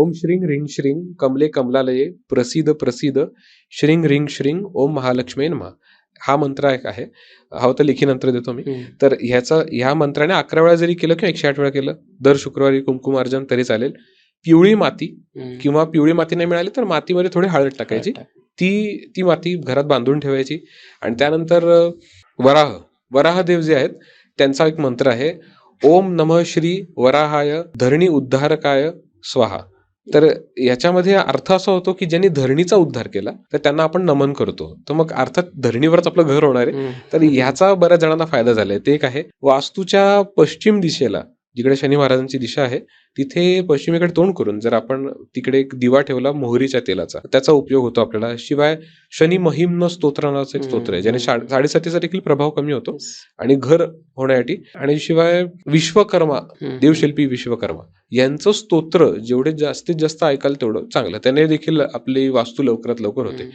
ओम Tshering ring Tshering कमले कमलालये प्रसिद्ध प्रसिद्ध श्रींग रिंग श्रींग ओम महालक्ष्मी नमः. हा मंत्र एक आहे. हवं तर लेखी नंतर देतो मी. तर ह्याचा ह्या मंत्राने अकरा वेळा जरी केलं किंवा एकशे आठ वेळा केलं दर शुक्रवारी कुंकुम अर्जन तरी चालेल. पिवळी माती. किंवा पिवळी माती नाही मिळाली तर मातीमध्ये थोडी हळद टाकायची. ती ती माती घरात बांधून ठेवायची. आणि त्यानंतर अ, वराह. वराहदेव जे आहेत त्यांचा एक मंत्र आहे. ओम नम श्री वराहाय धरणी उद्धारकाय स्वाहा. तर याच्यामध्ये अर्थ असा होतो की ज्यांनी धरणीचा उद्धार केला तर त्यांना आपण नमन करतो. तर मग अर्थात धरणीवरच आपलं घर होणार आहे. तर ह्याचा बऱ्याच जणांना फायदा झालाय. ते एक आहे वास्तूच्या पश्चिम दिशेला जिकडे शनी महाराजांची दिशा आहे तिथे पश्चिमेकडे तोंड करून जर आपण तिकडे एक दिवा ठेवला मोहरीच्या तेलाचा त्याचा उपयोग होतो आपल्याला शिवाय शनी महिम्न स्तोत्र नावाचं एक स्तोत्र आहे ज्याने साडेसातीचा देखील प्रभाव कमी होतो. आणि घर होण्यासाठी आणि शिवाय विश्वकर्मा. देवशिल्पी विश्वकर्मा यांचं स्तोत्र जेवढे जास्तीत जास्त ऐकाल तेवढं चांगलं त्याने देखील आपली वास्तू लवकरात लवकर होते.